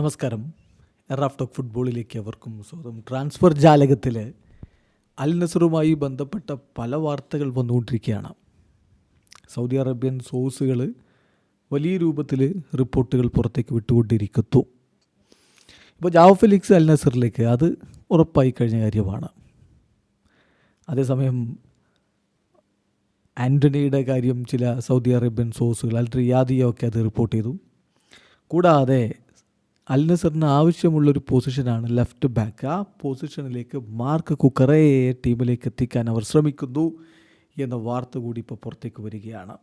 നമസ്കാരം. എറാഫ് ടോക്ക് ഫുട്ബോളിലേക്ക് അവർക്കും സ്വാഗതം. ട്രാൻസ്ഫർ ജാലകത്തിൽ അൽ നസറുമായി ബന്ധപ്പെട്ട പല വാർത്തകൾ വന്നുകൊണ്ടിരിക്കുകയാണ്. സൗദി അറേബ്യൻ സോഴ്സുകൾ വലിയ രൂപത്തിൽ റിപ്പോർട്ടുകൾ പുറത്തേക്ക് വിട്ടുകൊണ്ടിരിക്കുന്നു. ഇപ്പോൾ ജാവ ഫെലിക്സ് അൽ നസറിലേക്ക് അത് ഉറപ്പായി കഴിഞ്ഞ കാര്യമാണ്. അതേസമയം ആന്റണിയുടെ കാര്യം ചില സൗദി അറേബ്യൻ സോഴ്സുകൾ അൽ റിയാദിയൊക്കെ അത് റിപ്പോർട്ട് ചെയ്തു. കൂടാതെ അൽ നസറിന് ആവശ്യമുള്ളൊരു പൊസിഷനാണ് ലെഫ്റ്റ് ബാക്ക്. ആ പൊസിഷനിലേക്ക് മാർക്ക് കുക്കറയെ ടീമിലേക്ക് എത്തിക്കാൻ അവർ ശ്രമിക്കുന്നു എന്ന വാർത്ത കൂടി ഇപ്പോൾ പുറത്തേക്ക് വരികയാണ്.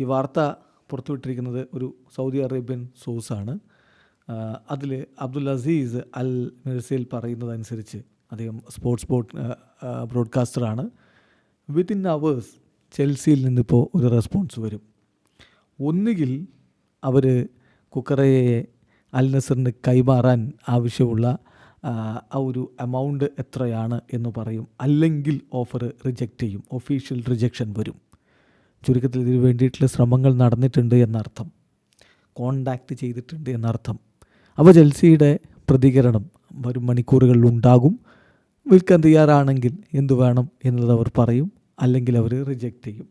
ഈ വാർത്ത പുറത്തുവിട്ടിരിക്കുന്നത് ഒരു സൗദി അറേബ്യൻ സോഴ്സാണ്. അതിൽ അബ്ദുൽ അസീസ് അൽ മിർസയിൽ പറയുന്നതനുസരിച്ച് അദ്ദേഹം സ്പോർട്സ് ബോഡ് ബ്രോഡ്കാസ്റ്ററാണ്. വിത്തിൻ അവേഴ്സ് ചെൽസിയിൽ നിന്നിപ്പോൾ ഒരു റെസ്പോൺസ് വരും. ഒന്നുകിൽ അവർ കുക്കറയെ അൽ നസറിന് കൈമാറാൻ ആവശ്യമുള്ള ആ ഒരു എമൗണ്ട് എത്രയാണ് എന്ന് പറയും. അല്ലെങ്കിൽ ഓഫർ റിജക്റ്റ് ചെയ്യും. ഒഫീഷ്യൽ റിജക്ഷൻ വരും. ചുരുക്കത്തിൽ ഇതിന് വേണ്ടിയിട്ടുള്ള ശ്രമങ്ങൾ നടന്നിട്ടുണ്ട് എന്നർത്ഥം. കോണ്ടാക്റ്റ് ചെയ്തിട്ടുണ്ട് എന്നർത്ഥം. അപ്പോൾ ചെൽസിയുടെ പ്രതികരണം വരും മണിക്കൂറുകളിൽ ഉണ്ടാകും. വിൽക്കാൻ തയ്യാറാണെങ്കിൽ എന്തു വേണം എന്നത് അവർ പറയും. അല്ലെങ്കിൽ അവർ റിജക്റ്റ് ചെയ്യും.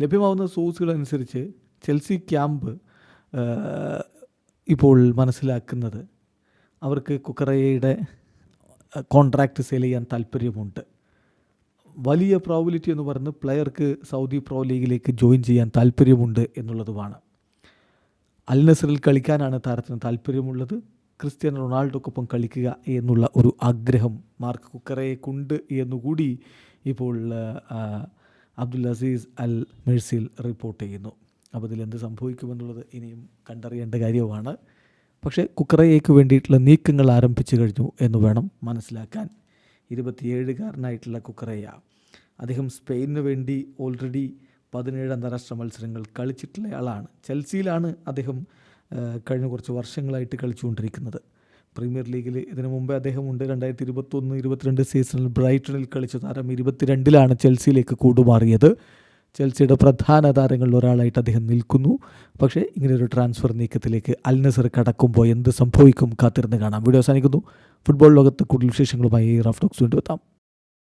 ലഭ്യമാവുന്ന സോഴ്സുകൾ അനുസരിച്ച് ചെൽസി ക്യാമ്പ് ഇപ്പോൾ മനസ്സിലാക്കുന്നത് അവർക്ക് കുക്കറയുടെ കോൺട്രാക്റ്റ് സെയിൽ ചെയ്യാൻ താല്പര്യമുണ്ട്. വലിയ പ്രോബിലിറ്റി എന്ന് പറയുന്നത് പ്ലെയർക്ക് സൗദി പ്രോ ലീഗിലേക്ക് ജോയിൻ ചെയ്യാൻ താല്പര്യമുണ്ട് എന്നുള്ളതുമാണ്. അൽ നസറിൽ കളിക്കാനാണ് താരത്തിന് താല്പര്യമുള്ളത്. ക്രിസ്ത്യാനോ റൊണാൾഡോക്കൊപ്പം കളിക്കുക എന്നുള്ള ഒരു ആഗ്രഹം മാർക്ക് കുക്കറയെ കൊണ്ട് എന്നുകൂടി ഇപ്പോൾ അബ്ദുൽ അസീസ് അൽ മെഴ്സിൽ റിപ്പോർട്ട് ചെയ്യുന്നു. അപ്പോൾ ഇതിൽ എന്ത് സംഭവിക്കുമെന്നുള്ളത് ഇനിയും കണ്ടറിയേണ്ട കാര്യവുമാണ്. പക്ഷേ കുക്കറയ്ക്ക് വേണ്ടിയിട്ടുള്ള നീക്കങ്ങൾ ആരംഭിച്ചു കഴിഞ്ഞു എന്ന് വേണം മനസ്സിലാക്കാൻ. ഇരുപത്തിയേഴുകാരനായിട്ടുള്ള കുക്കറയ. അദ്ദേഹം സ്പെയിനിന് വേണ്ടി ഓൾറെഡി പതിനേഴ് അന്താരാഷ്ട്ര മത്സരങ്ങൾ കളിച്ചിട്ടുള്ള ആളാണ്. ചെൽസിയിലാണ് അദ്ദേഹം കഴിഞ്ഞ കുറച്ച് വർഷങ്ങളായിട്ട് കളിച്ചുകൊണ്ടിരിക്കുന്നത്. പ്രീമിയർ ലീഗിൽ ഇതിനു മുമ്പേ അദ്ദേഹമുണ്ട് രണ്ടായിരത്തി ഇരുപത്തൊന്ന് ഇരുപത്തിരണ്ട് സീസണിൽ ബ്രൈറ്റണിൽ കളിച്ച താരം ഇരുപത്തിരണ്ടിലാണ് ചെൽസിയിലേക്ക് കൂടുമാറിയത്. ചെൽസിയുടെ പ്രധാന താരങ്ങളിൽ ഒരാളായിട്ട് അദ്ദേഹം നിൽക്കുന്നു. പക്ഷേ ഇങ്ങനെയൊരു ട്രാൻസ്ഫർ നീക്കത്തിലേക്ക് അൽ നസർ കടക്കുമ്പോൾ എന്ത് സംഭവിക്കും കാത്തിരുന്ന് കാണാം. വീഡിയോ അവസാനിക്കുന്നു. ഫുട്ബോൾ ലോകത്ത് കൂടുതൽ വിശേഷങ്ങളുമായി റഫ് ടോക്സ് വീണ്ടും എത്താം.